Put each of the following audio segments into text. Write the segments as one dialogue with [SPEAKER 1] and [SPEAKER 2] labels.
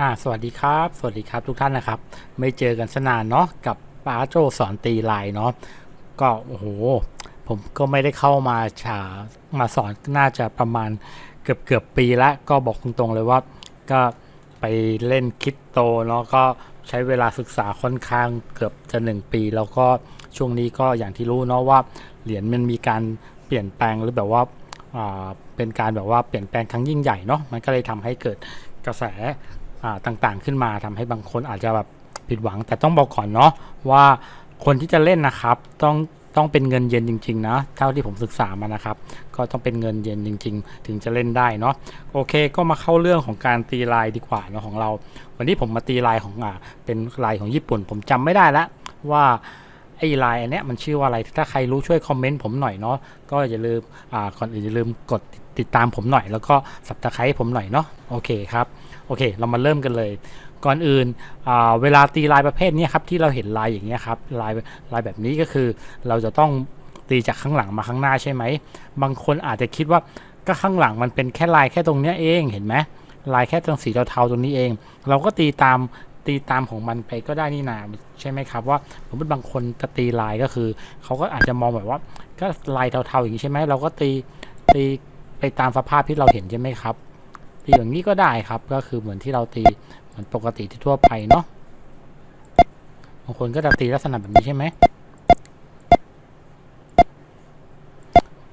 [SPEAKER 1] อ่าสวัสดีครับ สวัสดีครับทุกท่านนะครับ ไม่เจอกันสนานเนาะกับป้าโจสอนตีลายเนาะก็โอ้โหผมก็ไม่ได้เข้ามาชามาสอนน่าจะประมาณเกือบเกือบปีละก็บอกตรงๆเลยว่าก็ไปเล่นคริปโตเนาะก็ใช้เวลาศึกษาค่อนข้างเกือบจะหนึ่งปี แล้วก็ช่วงนี้ก็อย่างที่รู้เนาะว่าเหรียญมันมีการเปลี่ยนแปลงหรือแบบว่าเป็นการแบบว่าเปลี่ยนแปลงครั้งยิ่งใหญ่เนาะมันก็เลยทำให้เกิดกระแส ต่างๆขึ้นมาทำให้บางคนอาจจะแบบผิดหวัง แต่ต้องบอกก่อนเนาะว่าคนที่จะเล่นนะครับต้องต้องเป็นเงินเย็นจริงๆนะเท่าที่ผมศึกษามานะครับ ก็ต้องเป็นเงินเย็นจริง ๆ ถึงจะเล่นได้เนาะโอเคก็มาเข้าเรื่องของการตีลายดีกว่าเนาะของเรา วันนี้ผมมาตีลายของอ่าเป็นลายของญี่ปุ่น ผมจำไม่ได้ละว่าไอ้ลายอันเนี้ยมันชื่อว่าอะไร ถ้าใครรู้ช่วยคอมเมนต์ผมหน่อยเนาะก็อย่าลืมอ่าก่อนอื่นอย่าลืมกดติดตามผมหน่อย แล้วก็สับตะไคร้ผมหน่อยเนาะโอเคครับ โอเค เรามาเริ่มกันเลย ก่อนอื่นเวลาตีลายประเภทนี้ครับที่เราเห็นลายอย่างเงี้ยครับลายลายแบบนี้ก็คือ เราจะต้องตีจากข้างหลังมาข้างหน้าใช่ไหม บางคนอาจจะคิดว่าก็ข้างหลังมันเป็นแค่ลายแค่ตรงเนี้ยเองเห็นไหมลายแค่ตรงสีเทาๆตรงนี้เอง เราก็ตีตามตีตามของมันไปก็ได้นี่นาใช่ไหมครับว่าสมมติบางคนจะตีลายก็คือเขาก็อาจจะมองแบบว่า ก็ลายเทาๆอย่างนี้ใช่ไหมเราก็ตีตีไปตามสภาพที่เราเห็นใช่ไหมครับ ตีอย่างนี้ก็ได้ครับ ก็คือเหมือนที่เราตีเหมือนปกติที่ทั่วไปเนาะบางคนก็จะตีลักษณะแบบนี้ใช่ไหม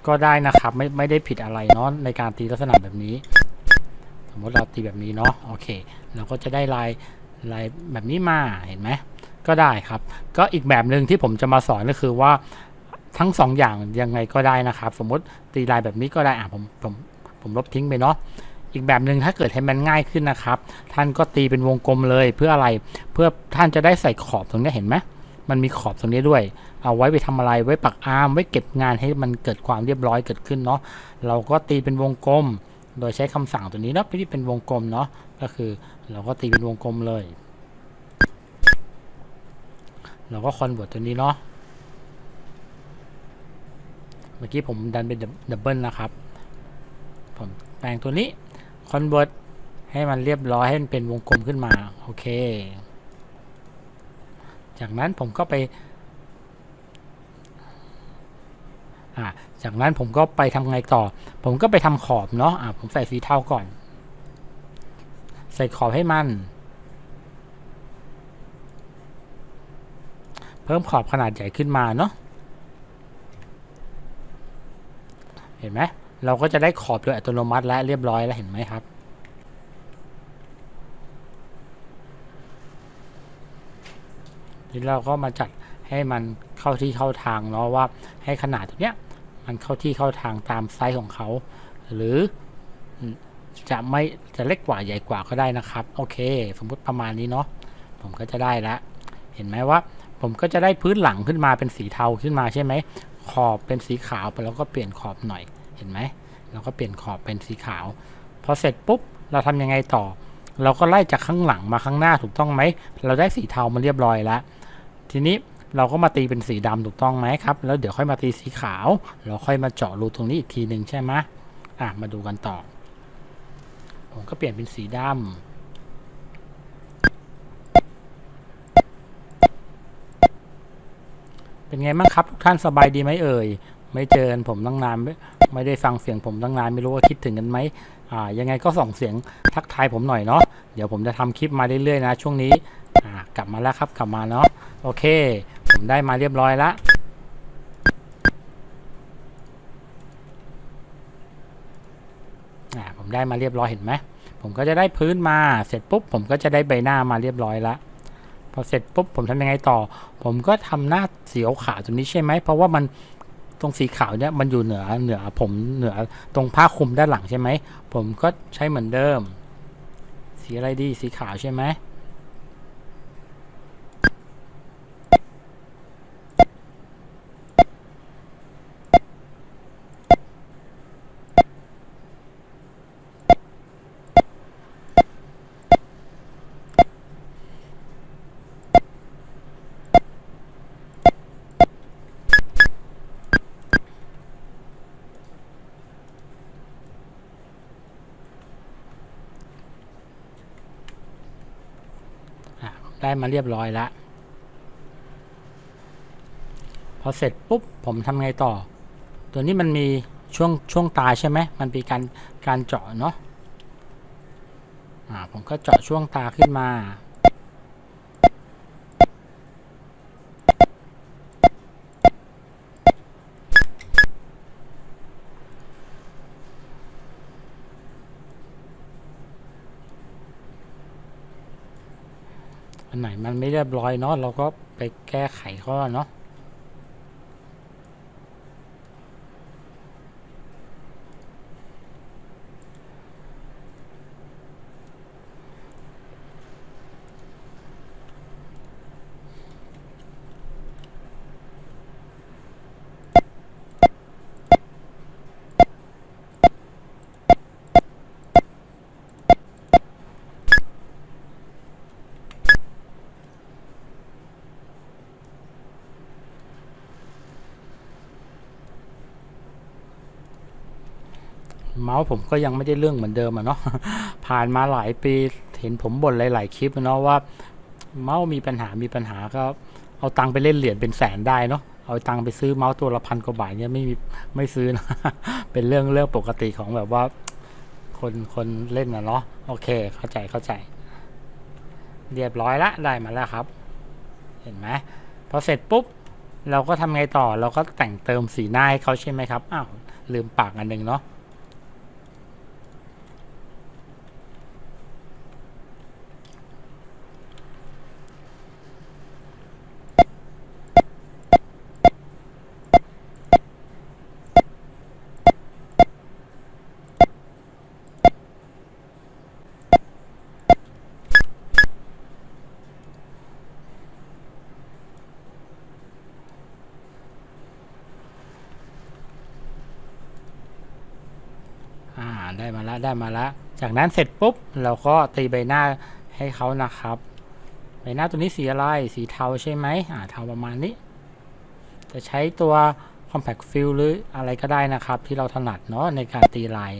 [SPEAKER 1] ก็ได้นะครับ ไม่ไม่ได้ผิดอะไรเนาะในการตีลักษณะแบบนี้ สมมติเราตีแบบนี้เนาะโอเค เราก็จะได้ลายลายแบบนี้มาเห็นไหมก็ได้ครับ ก็อีกแบบหนึ่งที่ผมจะมาสอนก็คือว่าทั้งสองอย่างยังไงก็ได้นะครับ สมมติตีลายแบบนี้ก็ได้อะผมผมผมลบทิ้งไปเนาะ อีกแบบหนึ่งถ้าเกิดให้มันง่ายขึ้นนะครับ ท่านก็ตีเป็นวงกลมเลยเพื่ออะไร เพื่อท่านจะได้ใส่ขอบตรงนี้เห็นไหมมันมีขอบตรงนี้ด้วย เอาไว้ไปทำอะไร ไว้ปักอาร์ม ไว้เก็บงานให้มันเกิดความเรียบร้อยเกิดขึ้นเนาะ เราก็ตีเป็นวงกลม โดยใช้คำสั่งตัวนี้เนาะที่เป็นวงกลมเนาะ ก็คือเราก็ตีเป็นวงกลมเลย เราก็คอนเวิร์ตตัวนี้เนาะ เมื่อกี้ผมดันเป็นดับเบิลนะครับ ผมแปลงตัวนี้ คอนเวิร์ตให้มันเรียบร้อยให้มันเป็นวงกลมขึ้นมา โอเค จากนั้นผมก็ไปจากนั้นผมก็ไปทำไงต่อ ผมก็ไปทำขอบเนาะอ่าผมใส่สีเทาก่อน ใส่ขอบให้มัน เพิ่มขอบขนาดใหญ่ขึ้นมาเนาะเห็นไหม เราก็จะได้ขอบโดยอัตโนมัติและเรียบร้อยแล้วเห็นไหมครับ ทีนี้เราก็มาจัดให้มันเข้าที่เข้าทางเนาะว่าให้ขนาดตัวเนี้ยมันเข้าที่เข้าทางตามไซส์ของเขา หรือจะไม่จะเล็กกว่าใหญ่กว่าก็ได้นะครับ โอเค สมมุติประมาณนี้เนาะผมก็จะได้ละเห็นไหมว่า ผมก็จะได้พื้นหลังขึ้นมาเป็นสีเทาขึ้นมาใช่ไหมขอบเป็นสีขาวไปแล้วก็เปลี่ยนขอบหน่อย เห็นไหมเราก็เปลี่ยนขอบเป็นสีขาว พอเสร็จปุ๊บเราทำยังไงต่อ เราก็ไล่จากข้างหลังมาข้างหน้าถูกต้องไหม เราได้สีเทามาเรียบร้อยแล้ว ทีนี้เราก็มาตีเป็นสีดำถูกต้องไหมครับ แล้วเดี๋ยวค่อยมาตีสีขาว เราค่อยมาเจาะรูตรงนี้อีกทีหนึ่งใช่ไหมอะมาดูกันต่อ ผมก็เปลี่ยนเป็นสีดำเป็นไงบ้างครับ ทุกท่านสบายดีไหมเอ่ย ไม่เจอผมตั้งนาน ไม่ได้ฟังเสียงผมตั้งนานไม่รู้ว่าคิดถึงกันไหมอ่ายังไงก็ส่งเสียงทักทายผมหน่อยเนาะเดี๋ยวผมจะทำคลิปมาเรื่อยๆนะช่วงนี้อ่ากลับมาแล้วครับกลับมาเนาะโอเค ผมได้มาเรียบร้อยล้วอ่าผมได้มาเรียบร้อยเห็นไหมผมก็จะได้พื้นมาเสร็จปุ๊บผมก็จะได้ใบหน้ามาเรียบร้อยล้วพอเสร็จปุ๊บผมทำยังไงต่อ ผมก็ทำหน้าสีขาวตรงนี้ใช่ไหมเพราะว่ามัน ตรงสีขาวเนี่ยมันอยู่เหนือเหนือผมเหนือตรงผ้าคลุมด้านหลังใช่ไหม ผมก็ใช้เหมือนเดิม สีอะไรดีสีขาวใช่ไหม ได้มาเรียบร้อยแล้วพอเสร็จปุ๊บผมทำไงต่อ ตัวนี้มันมีช่วงช่วงตาใช่ไหมมันมีการการเจาะเนาะอ่าผมก็เจาะช่วงตาขึ้นมา อันไหน มันไม่เรียบร้อยเนาะเราก็ไปแก้ไขเขาอเนาะ เมาส์ผมก็ยังไม่ได้เรื่องเหมือนเดิมอะเนาะผ่านมาหลายปีเห็นผมบ่นหลาย ๆ คลิปเนาะว่า เมาส์มีปัญหามีปัญหาก็เอาตังค์ไปเล่นเหรียญเป็นแสนได้เนาะเอาตังค์ไปซื้อเมาส์ตัวละพันกว่าบาทเนี่ยไม่มีไม่ซื้อนะเป็นเรื่องเรื่องปกติของแบบว่า คนคนเล่นนะเนาะโอเค เข้าใจเข้าใจ เรียบร้อยละได้มาแล้วครับ เห็นไหมพอเสร็จปุ๊บเราก็ทำไงต่อเราก็แต่งเติมสีหน้าให้เขาใช่ไหมครับอ้าวลืมปากอันหนึ่งเนาะ ได้มาแล้วได้มาแล้วจากนั้นเสร็จปุ๊บเราก็ตีใบหน้าให้เขานะครับ ใบหน้าตัวนี้สีอะไรสีเทาใช่ไหมอ่าเทาประมาณนี้ จะใช้ตัว compact fill หรืออะไรก็ได้นะครับ ที่เราถนัดเนาะในการตีลาย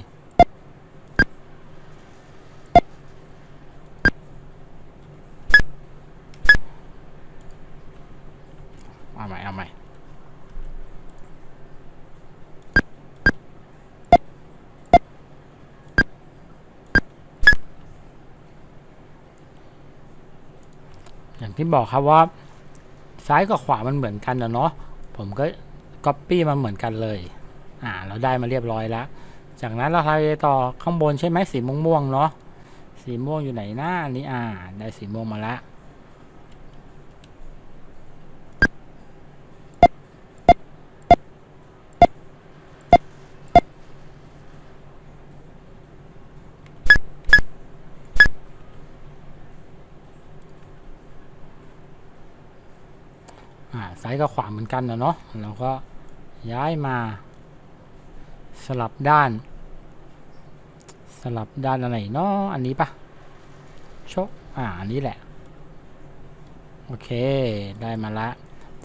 [SPEAKER 1] เอาใหม่เอาใหม่ อย่างที่บอกครับว่า ซ้ายกับขวามันเหมือนกันนะเนาะผมก็ก๊อปปี้มาเหมือนกันเลย อ่า เราได้มาเรียบร้อยแล้ว จากนั้นเราทำอะไปต่อข้างบนใช่ไหมสีม่วงๆเนาะ สีม่วงอยู่ไหนหน้านี้อ่า ได้สีม่วงมาแล้ว กับขวาเหมือนกันนะเนาะเราก็ย้ายมา สลับด้าน สลับด้านอะไรเนาะอันนี้ปะโชกอ่าอันนี้แหละ โอเคได้มาละ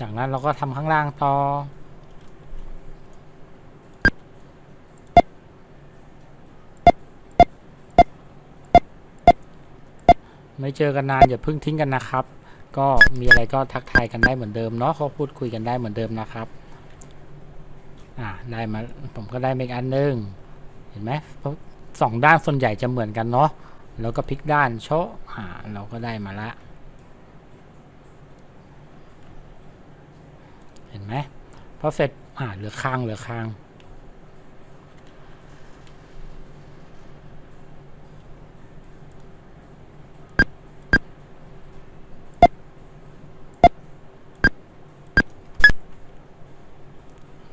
[SPEAKER 1] จากนั้นเราก็ทำข้างล่างต่อไม่เจอกันนานอย่าเพิ่งทิ้งกันนะครับ ก็มีอะไรก็ทักทายกันได้เหมือนเดิมเนาะเขาพูดคุยกันได้เหมือนเดิมนะครับ อ่าได้มาผมก็ได้เมกอันหนึ่งเห็นไหมสองด้านส่วนใหญ่จะเหมือนกันเนาะแล้วก็พลิกด้านโชะอ่าเราก็ได้มาละเห็นไหมพอเสร็จอ่าเหลือข้างเหลือข้าง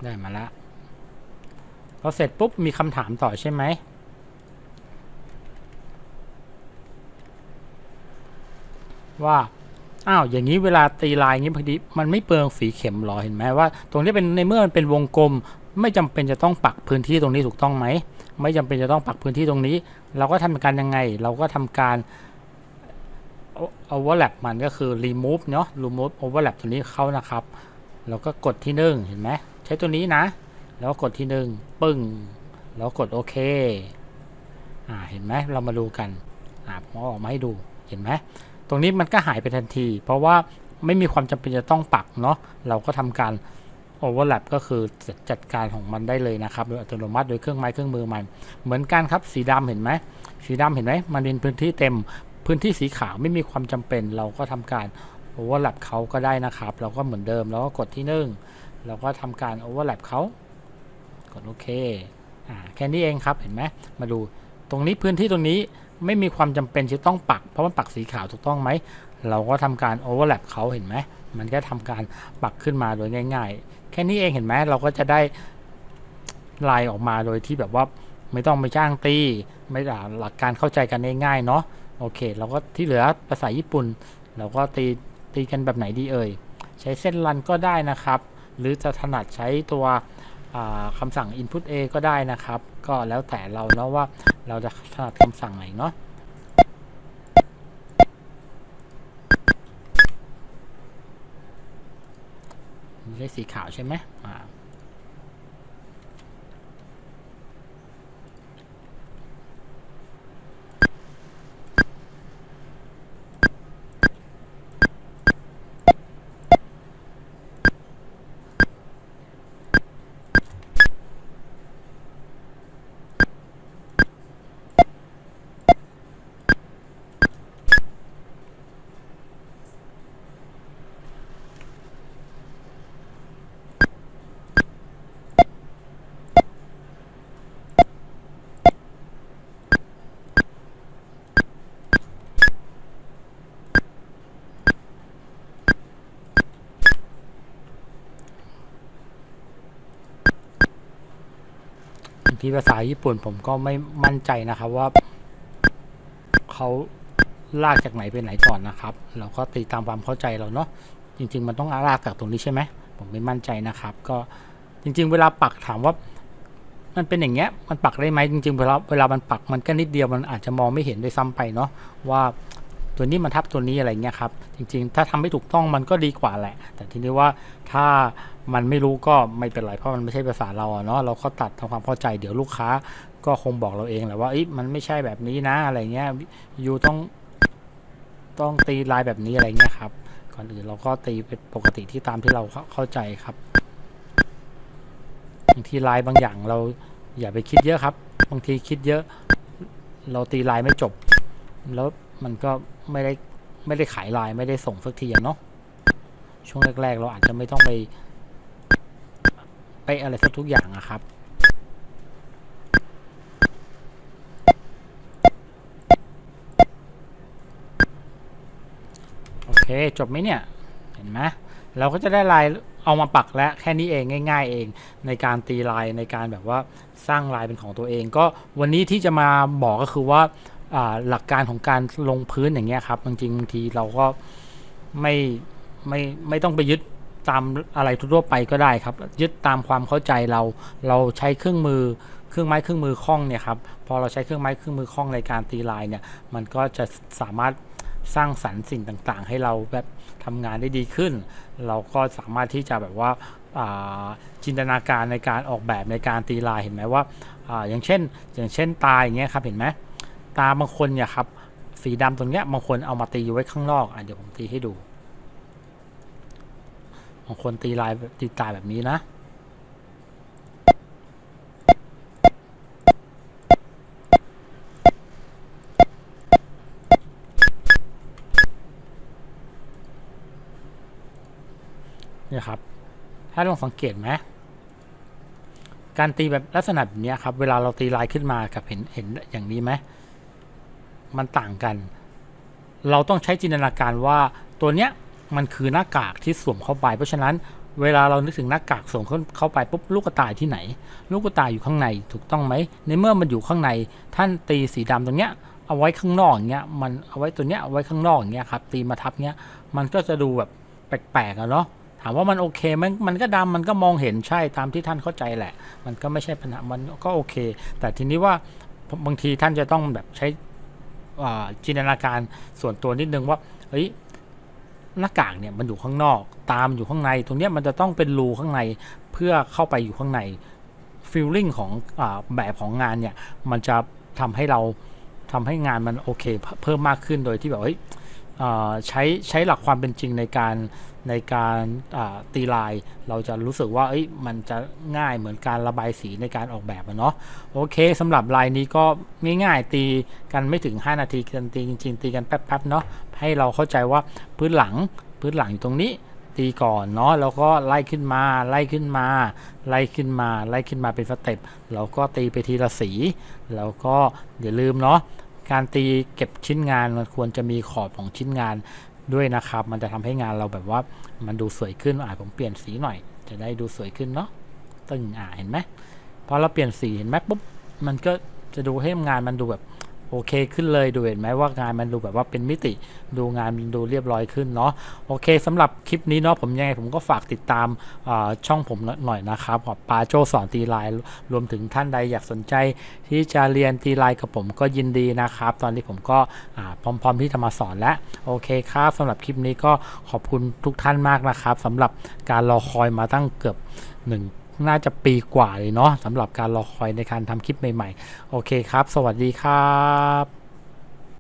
[SPEAKER 1] ได้มาละพอเสร็จปุ๊บมีคำถามต่อใช่ไหมว่าอ้าวอย่างนี้เวลาตีลายงนี้พอดีมันไม่เปลืองฝีเข็มหรอเห็นไหมว่า ตรงนี้เป็นในเมื่อมันเป็นวงกลม ไม่จำเป็นจะต้องปักพื้นที่ตรงนี้ถูกต้องไหมไม่จำเป็นจะต้องปักพื้นที่ตรงนี้ เราก็ทำการยังไง เราก็ทำการ overlap มันก็คือ remove เนาะ remove overlap ตัวนี้เข้านะครับ เราก็กดที่หนึ่งเห็นไหม ใช้ตัวนี้นะ แล้วกดที่หนึ่งปึ้ง แล้วกดโอเค อ่า เห็นไหมเรามาดูกัน อ่าผมอออกมาให้ดู เห็นไหม ตรงนี้มันก็หายไปทันที เพราะว่าไม่มีความจำเป็นจะต้องปักเนาะ เราก็ทำการ overlap ก็คือจัดจัดการของมันได้เลยนะครับ โดยอัตโนมัติโดยเครื่องไม้เครื่องมือมัน เหมือนกันครับ สีดำเห็นไหม สีดำเห็นไหม มันเป็นพื้นที่เต็ม พื้นที่สีขาวไม่มีความจำเป็น เราก็ทำการ overlap เขาก็ได้นะครับ เราก็เหมือนเดิม เราก็กดที่หนึ่ง เราก็ทำการ overlap เขากดโอเคอ่าแค่นี้เองครับเห็นไหมมาดูตรงนี้พื้นที่ตรงนี้ไม่มีความจำเป็นจะต้องปัก เพราะมันปักสีขาวถูกต้องไหม เราก็ทำการ overlap เขาเห็นไหม มันก็ทำการปักขึ้นมาโดยง่าย ๆ แค่นี้เองเห็นไหมเราก็จะได้ลายออกมาโดยที่แบบว่าไม่ต้องไปจ้างตี ไม่อ่าหลักการเข้าใจกันง่ายๆเนาะโอเค เราก็ที่เหลือภาษาญี่ปุ่น เราก็ตีตีกันแบบไหนดีเอ่ย ใช้เส้นรันก็ได้นะครับ หรือจะถนัดใช้ตัวอ่าคำสั่ง input a ก็ได้นะครับ ก็แล้วแต่เราเนาะว่าเราจะถนัดคำสั่งไหนเนาะได้สีขาวใช่ไหมอ่า ที่ภาษาญี่ปุ่นผมก็ไม่มั่นใจนะครับว่าเขาลากจากไหนไปไหนก่อนนะครับ เราก็ตีตามความเข้าใจเราเนาะจริง ๆ มันต้องลากจากตรงนี้ใช่ไหมผมไม่มั่นใจนะครับ ก็จริง ๆ เวลาปักถามว่า มันเป็นอย่างเงี้ยมันปักได้ไหมจริงๆเวลาเวลามันปักมันก็นิดเดียวมันอาจจะมองไม่เห็นด้วยซ้ำไปเนาะว่า ตัวนี้มันทับตัวนี้อะไรเงี้ยครับ จริงๆ ถ้าทำไม่ถูกต้องมันก็ดีกว่าแหละ แต่ทีนี้ว่าถ้ามันไม่รู้ก็ไม่เป็นไรเพราะมันไม่ใช่ภาษาเราเนาะเราก็ตัดทำความเข้าใจเดี๋ยวลูกค้าก็คงบอกเราเองแหละว่าอ้ยมันไม่ใช่แบบนี้นะอะไรเงี้ยยูต้องต้องตีลายแบบนี้อะไรเงี้ยครับ ก่อนอื่นเราก็ตีเป็นปกติที่ตามที่เราเข้าใจครับบางทีลายบางอย่างเราอย่าไปคิดเยอะครับ บางทีคิดเยอะ เราตีลายไม่จบแล้ว มันก็ไม่ได้ไม่ได้ขายลายไม่ได้ส่งสักทีเนาะช่วงแรกๆ เราอาจจะไม่ต้องไป ไปอะไรสักทุกอย่างอะครับ โอเค จบไหมเนี่ย เห็นไหมเราก็จะได้ลายเอามาปักแล้วแค่นี้เองง่าย ๆ เองในการตีลายในการแบบว่าสร้างลายเป็นของตัวเอง ก็วันนี้ที่จะมาบอกก็คือว่า หลักการของการลงพื้นอย่างเงี้ยครับจริงบางทีเราก็ไม่ไม่ไม่ต้องไปยึดตามอะไรทั่วไปก็ได้ครับ ยึดตามความเข้าใจเรา เราใช้เครื่องมือเครื่องไม้เครื่องมือคล่องเนี่ยครับพอเราใช้เครื่องไม้เครื่องมือคล่องในการตีลายเนี่ยมันก็จะสามารถสร้างสรรค์สิ่งต่างๆ ให้เราแบบทำงานได้ดีขึ้น เราก็สามารถที่จะแบบว่าาจินตนาการในการออกแบบในการตีลายเห็นไหมว่าอาอย่างเช่น อย่างเช่นตายอย่างเงี้ยครับเห็นไหม ตาบางคนเนี่ยครับ สีดำตรงเนี้ยบางคนเอามาตีไว้ข้างนอกอะเดี๋ยวผมตีให้ดูบางคนตีลายตีตาแบบนี้นะเนี่ยครับ ถ้าลองสังเกตไหมการตีแบบลักษณะแบบเนี้ยครับ เวลาเราตีลายขึ้นมากับเห็นเห็นอย่างนี้ไหม มันต่างกัน เราต้องใช้จินตนาการว่าตัวเนี้ยมันคือหน้ากากที่สวมเข้าไป เพราะฉะนั้นเวลาเรานึกถึงหน้ากากสวมเข้าเข้าไปปุ๊บลูกกระต่ายที่ไหน ลูกกระต่ายอยู่ข้างในถูกต้องไหมในเมื่อมันอยู่ข้างในท่านตีสีดำตรงเนี้ยเอาไว้ข้างนอกอย่างเงี้ยมันเอาไว้ตัวเนี้ยเอาไว้ข้างนอกอย่างเงี้ยครับตีมาทับเนี้ยมันก็จะดูแบบแปลกๆอะเนาะถามว่ามันโอเคไหมมันก็ดำมันก็มองเห็นใช่ตามที่ท่านเข้าใจแหละ มันก็ไม่ใช่ปัญหามันก็โอเค แต่ทีนี้ว่าบางทีท่านจะต้องแบบใช้ จินตนาการส่วนตัวนิดนึงว่าเฮ้ยหน้ากากเนี่ยมันอยู่ข้างนอก ตามอยู่ข้างใน ตรงเนี้ยมันจะต้องเป็นรูข้างในเพื่อเข้าไปอยู่ข้างในฟิลลิ่งของอแบบของงานเนี่ย มันจะทำให้เราทำให้งานมันโอเค เพิ่มมากขึ้นโดยที่แบบเฮ้ย ใช้ใช้หลักความเป็นจริงในการในการตีลาย เราจะรู้สึกว่ามันจะง่ายเหมือนการระบายสีในการออกแบบอะเนาะโอเคสำหรับลายนี้ก็ง่ายๆตีกันไม่ถึง 5 นาทีกันตีจริงๆตีกันแป๊บๆเนาะให้เราเข้าใจว่าพื้นหลังพื้นหลังอยู่ตรงนี้ตีก่อนเนาะแล้วก็ไล่ขึ้นมาไล่ขึ้นมา ไล่ขึ้นมาไล่ขึ้นมาเป็นสเต็ปแล้วก็ตีไปทีละสี แล้วก็อย่าลืมเนาะ การตีเก็บชิ้นงานมันควรจะมีขอบของชิ้นงานด้วยนะครับ มันจะทำให้งานเราแบบว่ามันดูสวยขึ้นอ่าผมเปลี่ยนสีหน่อย จะได้ดูสวยขึ้นเนาะตึงอ่าเห็นไหมพอเราเปลี่ยนสีเห็นไหมปุ๊บมันก็จะดูให้งานมันดูแบบ โอเคขึ้นเลยดูเห็นไหมว่างานมันดูแบบว่าเป็นมิติดูงานมันดูเรียบร้อยขึ้นเนาะโอเคสำหรับคลิปนี้เนาะผมยังไงผมก็ฝากติดตามช่องผมหน่อยนะครับขอบปาโจสอนตีลายรวมถึงท่านใดอยากสนใจ ที่จะเรียนตีลายกับผมก็ยินดีนะครับ ตอนนี้ผมก็พร้อม ๆ ที่จะมาสอนแล้วโอเคครับสำหรับคลิปนี้ก็ขอบคุณทุกท่านมากนะครับสำหรับการรอคอยมาตั้งเกือบหนึ่ง น่าจะปีกว่าเลยเนาะสำหรับการรอคอยในการทำคลิปใหม่ๆ โอเคครับ สวัสดีครับ